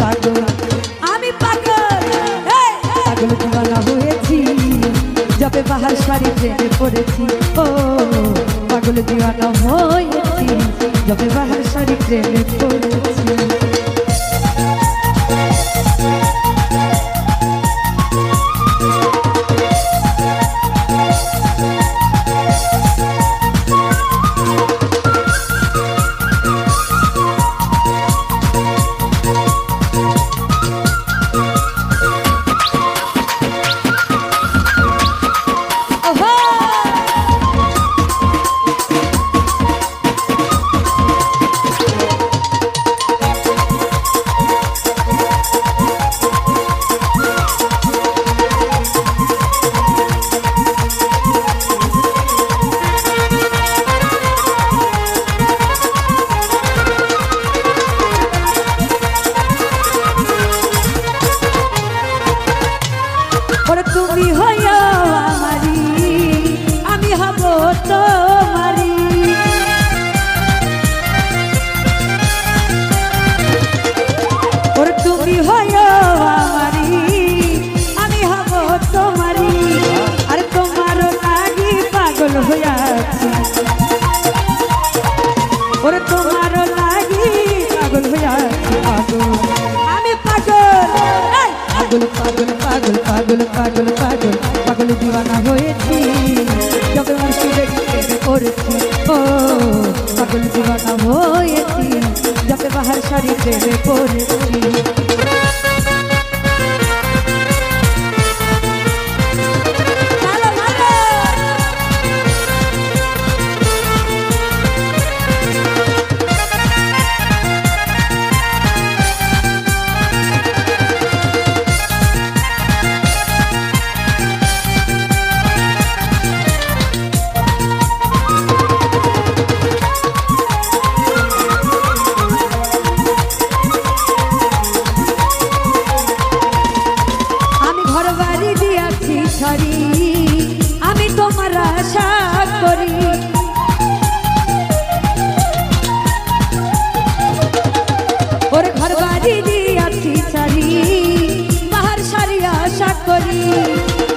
পাগল। আমি পাগল পাগল দিওয়ানা হয়েছি যবে বাহার শাড়ি ট্রেনে পড়েছি। ও পাগল দিওয়ানা হয়েছি যবে বাহার শাড়ি পড়েছি। তোমার লাগি পাগল হইয়াছি পাগল আমি পাগল! পাগল পাগল পাগল পাগল পাগল পাগল পাগল দিওয়ানা হয়েছি। যবে মুর্শিদের প্রেমে পড়েছি, ও, পাগল দিওয়ানা হয়েছি। যবে বাহার শাড়ি দেবে পড়েছি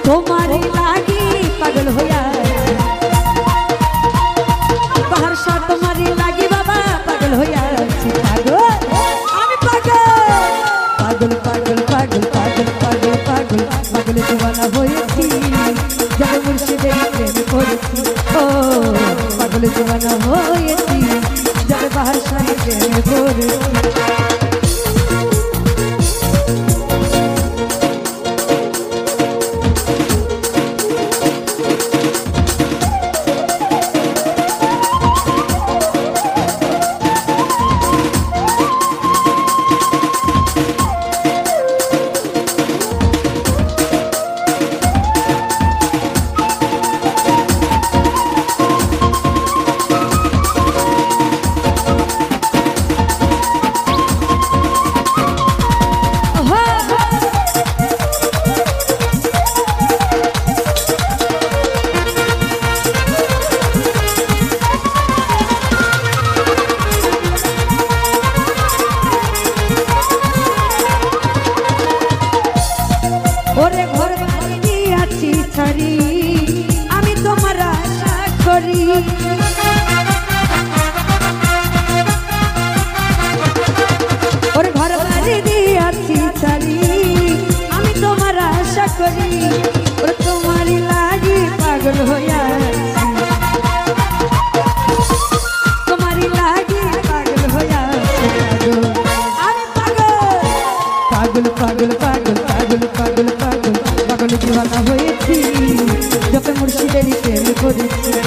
তোমার লাগি পাগল হইয়া বাহার তোমার লাগি বাবা পাগল হইয়া পাগল? আমি পাগল। পাগল পাগল পাগল পাগল পাগল পাগল পাগল দিওয়ানা হয়েছি। যাবে মুর্শিদের প্রেমে পড়েছি ও, পাগল দিওয়ানা হয়েছি। ছাড়ি, আমি তোমার আশা করি। ওরে ঘর বাড়ি দিয়াছি ছাড়ি, আমি তোমার আশা করি। ওরে তোমারই লাগি পাগল হইয়া তোমারই লাগি পাগল হইয়া পাগল পাগল পাগল। করেছি